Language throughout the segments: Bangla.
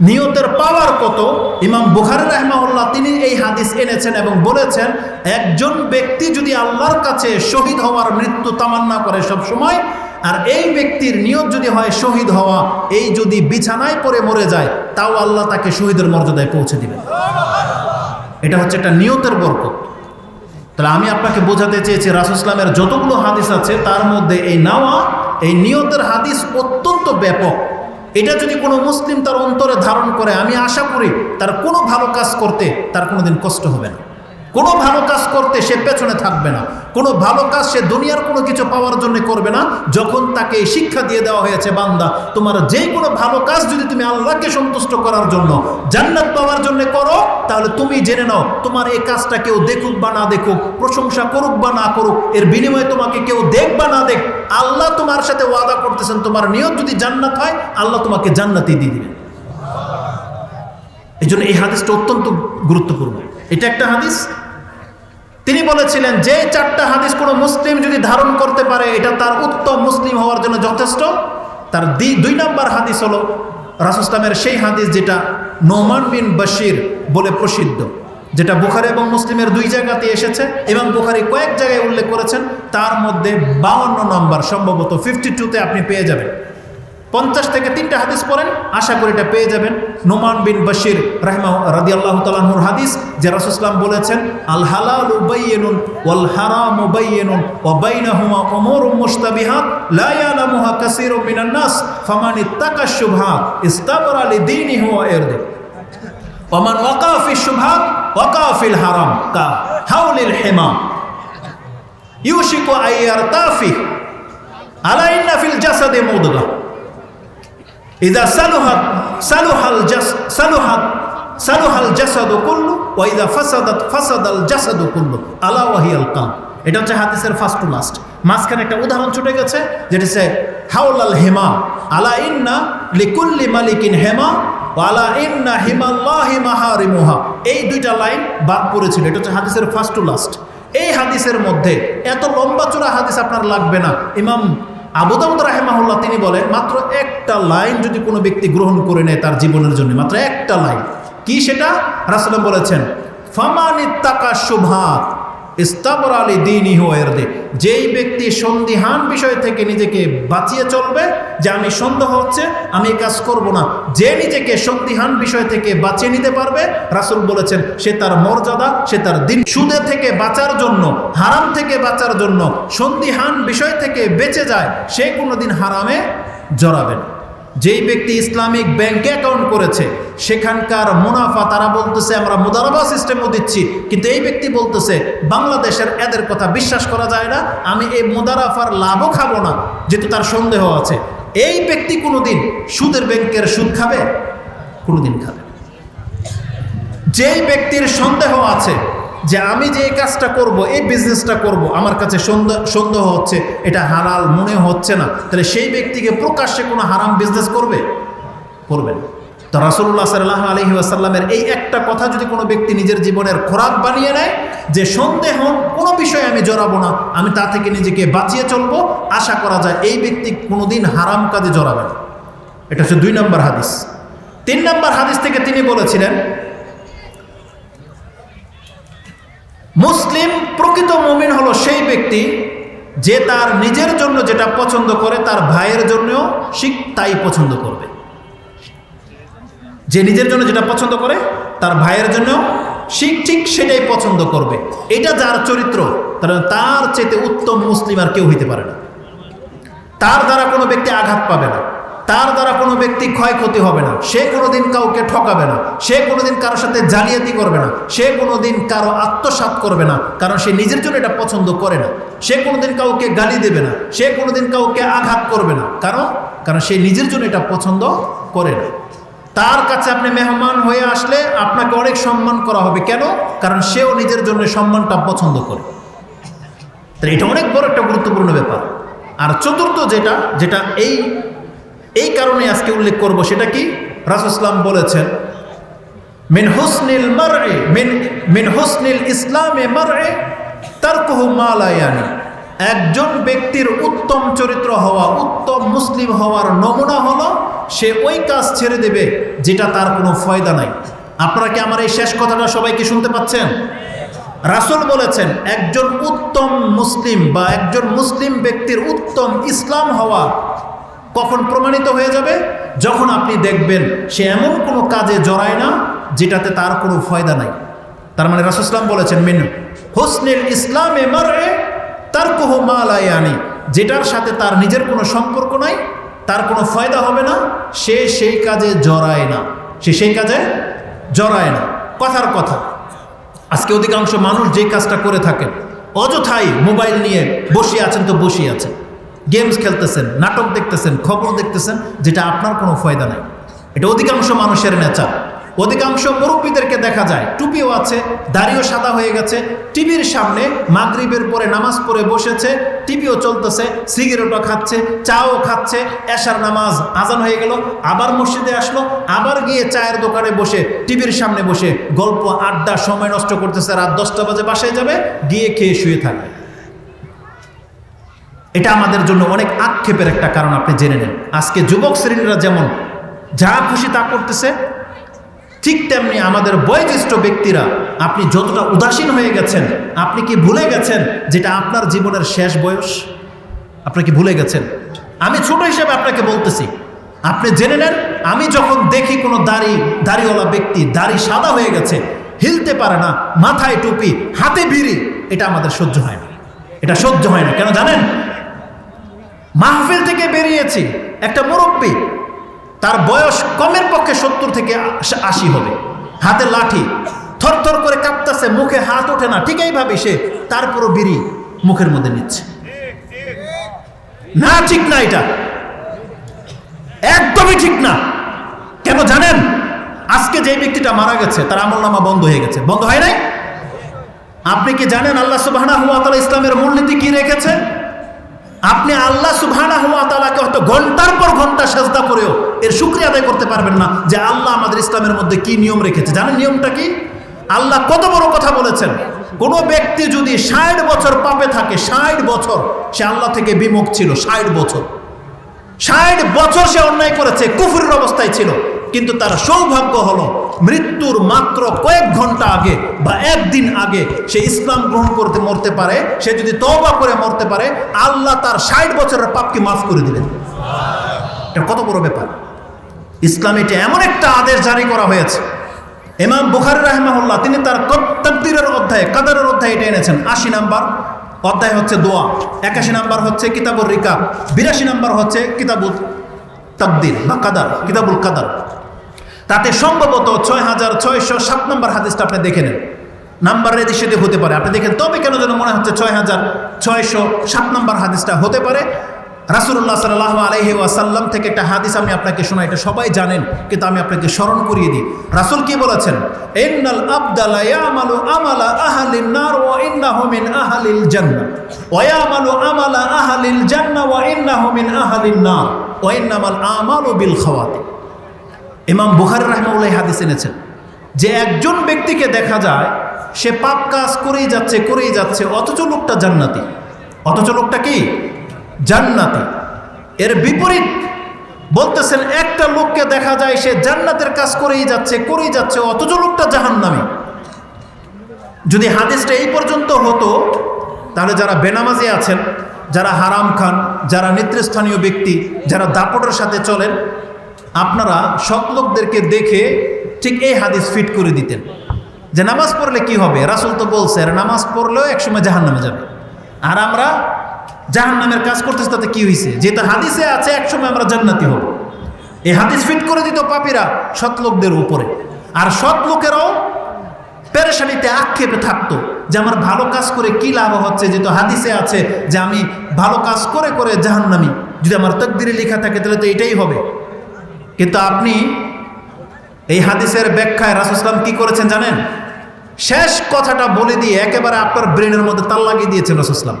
নিয়তের পাওয়ার কত? ইমাম বুখারী রাহমাহুল্লাহ তিনি এই হাদিস এনেছেন এবং বলেছেন, একজন ব্যক্তি যদি আল্লাহর কাছে শহীদ হওয়ার মৃত্যু তামান্না করে সব সময়, আর এই ব্যক্তির নিয়ত যদি হয় শহীদ হওয়া, এই যদি বিছানায় পরে মরে যায়, তাও আল্লাহ তাকে শহীদের মর্যাদায় পৌঁছে দিবেন। এটা হচ্ছে একটা নিয়তের বরকত। তাহলে আমি আপনাকে বোঝাতে চেয়েছি, রাসুল ইসলামের যতগুলো হাদিস আছে, তার মধ্যে এই নাওয়া, এই নিয়তের হাদিস অত্যন্ত ব্যাপক। এটা যদি কোনো মুসলিম তার অন্তরে ধারণ করে, আমি আশা করি তার কোনো ভালো কাজ করতে তার কোনোদিন কষ্ট হবে না। কোনো ভালো কাজ করতে সে পেছনে থাকবে না। কোনো ভালো কাজ সে দুনিয়ার কোনো কিছু পাওয়ার জন্য করবে না। যখন তাকে শিক্ষা দিয়ে দেওয়া হয়েছে, বান্দা, তোমার যে কোনো ভালো কাজ যদি তুমি আল্লাহকে সন্তুষ্ট করার জন্য জান্নাত পাওয়ার জন্য করো, তাহলে তুমি জেনে নাও, তোমার এই কাজটা কেউ দেখুক বা না দেখুক, প্রশংসা করুক বা না করুক, এর বিনিময়ে তোমাকে কেউ দেখ বা না দেখ, আল্লাহ তোমার সাথে ওয়াদা করতেছেন, তোমার নিয়ত যদি জান্নাত হয়, আল্লাহ তোমাকে জান্নাতই দিয়ে দিবেন। এই জন্য এই হাদিসটা অত্যন্ত গুরুত্বপূর্ণ। এটা একটা হাদিস তিনি বলেছিলেন, যে চারটা হাদিস কোনো মুসলিম যদি ধারণ করতে পারে, এটা তার উত্তম মুসলিম হওয়ার জন্য যথেষ্ট। তার দুই নম্বর হাদিস হলো রাসুসলামের সেই হাদিস যেটা নোমান বিন বশির বলে প্রসিদ্ধ, যেটা বুখারি এবং মুসলিমের দুই জায়গাতে এসেছে। এবং বুখারি কয়েক জায়গায় উল্লেখ করেছেন, তার মধ্যে বাউন্ন নম্বর, সম্ভবত ফিফটি টুতে আপনি পেয়ে যাবেন। পঞ্চাশ থেকে তিনটা হাদিস পড়েন, আশা করি এটা পেয়ে যাবেন। নোমান বিন বশির রাহমা রাদি আল্লাহ তালাহুর হাদিস, যে রাসুসলাম বলেছেন আল হালাল উবাইয়েনুন ওয়াল হারাম উবাইয়েনুন ও বাইনাহুমা ওমর মুস্তাবিহাত লা ইয়ালামুহা কাসীরুম মিনান নাস, ফামান ইত্তাকা শুবহাত, ইস্তাবরা লিদীনিহি ওয়া ইরদি ওমান ওয়াকা ফি শুবহাত, ওয়াকা ফিল হারাম, কা হাউলিল হিমা ইউশিকু আইয়ারতাফি আলা ইন্না ফিল জাসাদে মুদগা। ইদা সালুহাত জাস কুল্লু কুল্লু এটা হচ্ছে লাস্ট মাঝখানে একটা উদাহরণ ছুটে গেছে, যেটা হচ্ছে হাউলাল হেমা, আলা ইন্না লিকুল্লি মালিকিন হেমা ওয়ালা ইন্না হিমাল্লাহি এই দুইটা লাইন বাদ পড়েছিল, এটা হচ্ছে হাদিসের ফার্স্ট টু লাস্ট এই হাদিসের মধ্যে এত লম্বা চূড়া হাদিস আপনার লাগবে না। ইমাম আবুদাউদ রাহেমাহুল্লাহ তিনি বলেন, মাত্র একটা লাইন যদি কোনো ব্যক্তি গ্রহণ করে নেয় তার জীবনের জন্য, মাত্র একটা লাইন। কি সেটা? রাসুলাম বলেছেন ফামানি তাকা শুভাত ইস্তাবর আলী দিন দে যেই ব্যক্তি সন্দিহান বিষয় থেকে নিজেকে বাঁচিয়ে চলবে যে আমি সন্দেহ হচ্ছে, আমি কাজ করব না। যে নিজেকে সন্দিহান বিষয় থেকে বাঁচিয়ে নিতে পারবে, রাসুল বলেছেন, সে তার মর্যাদা, সে তার দিন সুদে থেকে বাঁচার জন্য, হারাম থেকে বাঁচার জন্য সন্দিহান বিষয় থেকে বেঁচে যায়, সে কোনোদিন হারামে জড়াবে না। যেই ব্যক্তি ইসলামিক ব্যাংকে অ্যাকাউন্ট করেছে, সেখানকার মুনাফা, তারা বলতেছে, আমরা মুদারাবা সিস্টেমও দিচ্ছি। কিন্তু এই ব্যক্তি বলতেছে, বাংলাদেশের এদের কথা বিশ্বাস করা যায় না, আমি এই মুদারাফার লাভও খাব না, যেহেতু তার সন্দেহ আছে। এই ব্যক্তি কোনোদিন সুদের ব্যাংকের সুদ খাবে? কোনোদিন খাবে যেই ব্যক্তির সন্দেহ আছে যে আমি যে এই কাজটা করব, এই বিজনেসটা করব, আমার কাছে সন্দেহ হচ্ছে, এটা হালাল মনে হচ্ছে না। তাহলে সেই ব্যক্তিকে প্রকাশ্যে কোনো হারাম বিজনেস করবে? করবে না। তো রাসুল্লাহ সাল্লাহ আলহি আসাল্লামের এই একটা কথা যদি কোনো ব্যক্তি নিজের জীবনের খোরাক বানিয়ে নেয়, যে সন্দেহ, কোনো বিষয়ে আমি জড়াবো না, আমি তা থেকে নিজেকে বাঁচিয়ে চলবো, আশা করা যায় এই ব্যক্তি কোনোদিন হারাম কাজে জড়াবে না। এটা হচ্ছে দুই নম্বর হাদিস। তিন নম্বর হাদিস থেকে তিনি বলেছিলেন মুসলিম প্রকৃত মুমিন হলো সেই ব্যক্তি যে তার নিজের জন্য যেটা পছন্দ করে তার ভাইয়ের জন্যও শিখ তাই পছন্দ করবে। যে নিজের জন্য যেটা পছন্দ করে তার ভাইয়ের জন্য শিখ ঠিক সেটাই পছন্দ করবে। এটা যার চরিত্র তার চেতে উত্তম মুসলিম আর কেউ হইতে পারে না। তার দ্বারা কোনো ব্যক্তি আঘাত পাবে না। তার দ্বারা কোনো ব্যক্তি ক্ষয়ক্ষতি হবে না। সে কোনোদিন কাউকে ঠকাবে না। সে কোনোদিন কারোর সাথে জালিয়াতি করবে না। সে কোনোদিন কারও আত্মসাত করবে না, কারণ সে নিজের জন্য এটা পছন্দ করে না। সে কোনোদিন কাউকে গালি দেবে না। সে কোনোদিন কাউকে আঘাত করবে না। কারণ? কারণ সে নিজের জন্য এটা পছন্দ করে না। তার কাছে আপনি মেহমান হয়ে আসলে আপনাকে অনেক সম্মান করা হবে। কেন? কারণ সেও নিজের জন্য সম্মানটা পছন্দ করে। তাহলে এটা অনেক বড় একটা গুরুত্বপূর্ণ ব্যাপার। আর চতুর্থ যেটা যেটা এই এই কারণে আজকে উল্লেখ করব সেটা কি? রাসুসলাম বলেছেন, মিন হুসনিল মারএ মিন মিন হুসনিল ইসলামে মারএ তারকুহু মালায়ানি একজন ব্যক্তির উত্তম চরিত্র হওয়া, উত্তম মুসলিম হওয়ার নমুনা হলো, সে ওই কাজ ছেড়ে দেবে যেটা তার কোনো ফয়দা নাই। আপনারা কি আমার এই শেষ কথাটা সবাইকে শুনতে পাচ্ছেন? রাসুল বলেছেন, একজন উত্তম মুসলিম বা একজন মুসলিম ব্যক্তির উত্তম ইসলাম হওয়া কখন প্রমাণিত হয়ে যাবে? যখন আপনি দেখবেন সে এমন কোনো কাজে জড়ায় না, যেটাতে তার কোনো ফয়দা নাই। তার মানে রাসুসলাম বলেছেন, মিন, হোসনেল ইসলামে মারে তার কোহ মালায়ানি যেটার সাথে তার নিজের কোনো সম্পর্ক নাই, তার কোনো ফয়দা হবে না, সে সেই কাজে জড়ায় না। সে সেই কাজে জড়ায় না। কথার কথা, আজকে অধিকাংশ মানুষ যে কাজটা করে থাকেন, অযথাই মোবাইল নিয়ে বসে আছেন তো বসে আছেন। গেমস খেলতেছেন, নাটক দেখতেছেন, খবর দেখতেছেন, যেটা আপনার কোনো ফয়দা নাই। এটা অধিকাংশ মানুষের নেচার। অধিকাংশ মুরব্বীদেরকে দেখা যায়, টুপিও আছে, দাড়িও সাদা হয়ে গেছে, টিভির সামনে মাগরিবের পরে নামাজ পড়ে বসেছে, টিভিও চলতেছে, সিগারেটও খাচ্ছে, চাও খাচ্ছে, এশার নামাজ আজান হয়ে গেল, আবার মসজিদে আসলো, আবার গিয়ে চায়ের দোকানে বসে, টিভির সামনে বসে গল্প, আড্ডা, সময় নষ্ট করতেছে, রাত দশটা বাজে বাসায় যাবে, গিয়ে খেয়ে শুয়ে থাকবে। এটা আমাদের জন্য অনেক আক্ষেপের একটা কারণ আপনি জেনে নেন। আজকে যুবক শ্রেণীরা যেমন যা খুশি তা করতেছে, ঠিক তেমনি আমাদের বয়োজ্যেষ্ঠ ব্যক্তিরা, আপনি যতটা উদাসীন হয়ে গেছেন, আপনি কি ভুলে গেছেন যেটা আপনার জীবনের শেষ বয়স? আপনি কি ভুলে গেছেন? আমি ছোট হিসেবে আপনাকে বলতেছি, আপনি জেনে নেন, আমি যখন দেখি কোনো দাড়ি, দাড়িওয়ালা ব্যক্তি, দাড়ি সাদা হয়ে গেছে, হিলতে পারে না, মাথায় টুপি, হাতে ভিড়ি এটা আমাদের সহ্য হয় না। এটা সহ্য হয় না, কেন জানেন? মাহফিল থেকে বেরিয়েছি একটা মুরব্বী। তার বয়স কমের পক্ষে সত্তর থেকে আশি হবে। হাতে লাঠি, থরথর করে কাঁপতেছে, মুখে হাত ওঠে না। ঠিক এইভাবে সে তারপরও বিড়ি মুখের মধ্যে নিচ্ছে। না, ঠিক না এটা। একদমই ঠিক না। কেন জানেন? আজকে যে ব্যক্তিটা মারা গেছে, তার আমল নামা বন্ধ হয়ে গেছে। বন্ধ হয় নাই? আপনি কি জানেন আল্লাহ সুবাহ ইসলামের মূলনীতি কি রেখেছে? আপনি আল্লাহ সুবহানা হুয়া তালাকে হয়তো ঘণ্টার পর ঘণ্টা সেজদা করেও এর শুক্রিয়া আদায় করতে পারবেন না যে আল্লাহ আমাদের ইসলামের মধ্যে কি নিয়ম রেখেছে। জানেন নিয়মটা কি? আল্লাহ কত বড় কথা বলেছেন। কোনো ব্যক্তি যদি ষাট বছর পাপে থাকে, ষাট বছর সে আল্লাহ থেকে বিমুখ ছিল, ষাট বছর। ষাট বছর সে অন্যায় করেছে, কুফুরের অবস্থায় ছিল। কিন্তু তার সৌভাগ্য হলো মৃত্যুর মাত্র কয়েক ঘণ্টা আগে বা একদিন আগে সে ইসলাম গ্রহণ করতে মরতে পারে, সে যদি তওবা করে মরতে পারে, আল্লাহ তার ষাট বছরের পাপকে মাফ করে দিলেন। এটা কত বড় ব্যাপার। ইসলাম এটা এমন একটা আদেশ জারি করা হয়েছে। ইমাম বুখারি রাহমাহুল্লাহ, তিনি তার তকদিরের অধ্যায়ে, কাদারের অধ্যায়ে এটা এনেছেন, আশি নাম্বার অধ্যায় হচ্ছে দোয়া, একাশি নাম্বার হচ্ছে কিতাবুর রিকাব, বিরাশি নাম্বার হচ্ছে কিতাবুল তকদির বা কাদার, কিতাবুল কাদার। তাতে সম্ভবত ছয় হাজার ছয়শো সাত নম্বর হাদিসটা আপনি দেখে নেন। নাম্বার সেদি হতে পারে। আপনি দেখেন, তবে কেন যেন মনে হচ্ছে ছয় হাজার ছয়শো সাত নম্বর হাদিসটা হতে পারে? রাসুল্লাহ সাল্লাহ আলহি ওয়াসাল্লাম থেকে একটা হাদিস আমি আপনাকে শোনা এটা সবাই জানেন, কিন্তু আমি আপনাকে স্মরণ করিয়ে দিই। রাসুল কি বলেছেন? ইন্নাল আবদালা ইয়ামালু আমালা আহালিন নার ওয়া ইন্নাহু মিন আহালিল জান্নাহ। ওয়া ইয়ামালু আমালা আহালিল জান্নাহ ওয়া ইন্নাহু মিন আহালিন নার। ওয়া ইন্নামাল আমালু বিল খাওয়াতিম ইমাম বুখারি রহমাউল্লাহ হাদিস এনেছেন, যে একজন ব্যক্তিকে দেখা যায়, সে পাপ কাজ করেই যাচ্ছে করেই যাচ্ছে, অথচ লোকটা জান্নাতি। অথচ লোকটা কি? জান্নাতি। এর বিপরীত বলতেছেন, একটা লোককে দেখা যায়, সে জান্নাতের কাজ করেই যাচ্ছে করেই যাচ্ছে, অথচ লোকটা জাহান্নামী। যদি হাদিসটা এই পর্যন্ত হতো, তাহলে যারা বেনামাজি আছেন, যারা হারাম খান, যারা নেতৃস্থানীয় ব্যক্তি, যারা দাপটের সাথে চলেন আপনারা সৎ লোকদেরকে দেখে ঠিক এই হাদিস ফিট করে দিতেন। যে নামাজ পড়লে কি হবে? রাসুল তো বলছে, আর নামাজ পড়লেও একসময় জাহান নামে যাবে। আর আমরা জাহান নামের কাজ করতেছি, তাতে কি হয়েছে যেহেতু হাদিসে আছে, একসময় আমরা জান্নাতি হব। এই হাদিস ফিট করে দিত পাপীরা সৎ লোকদের উপরে। আর সৎ লোকেরাও পেরেশানিতে আক্ষেপে থাকতো যে আমার ভালো কাজ করে কি লাভ হচ্ছে? যেহেতু হাদিসে আছে যে আমি ভালো কাজ করে করে জাহান্নামি। যদি আমার তকদিরে লেখা থাকে, তাহলে তো এটাই হবে। কিন্তু আপনি এই হাদিসের ব্যাখ্যায় রাসুসলাম কি করেছেন জানেন? শেষ কথাটা বলে দিয়ে একেবারে আপনার ব্রেনের মধ্যে তাল লাগিয়ে দিয়েছেন রাসুসলাম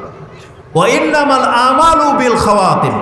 ও ইন্নামাল আমালু বিল খাওয়াতিম।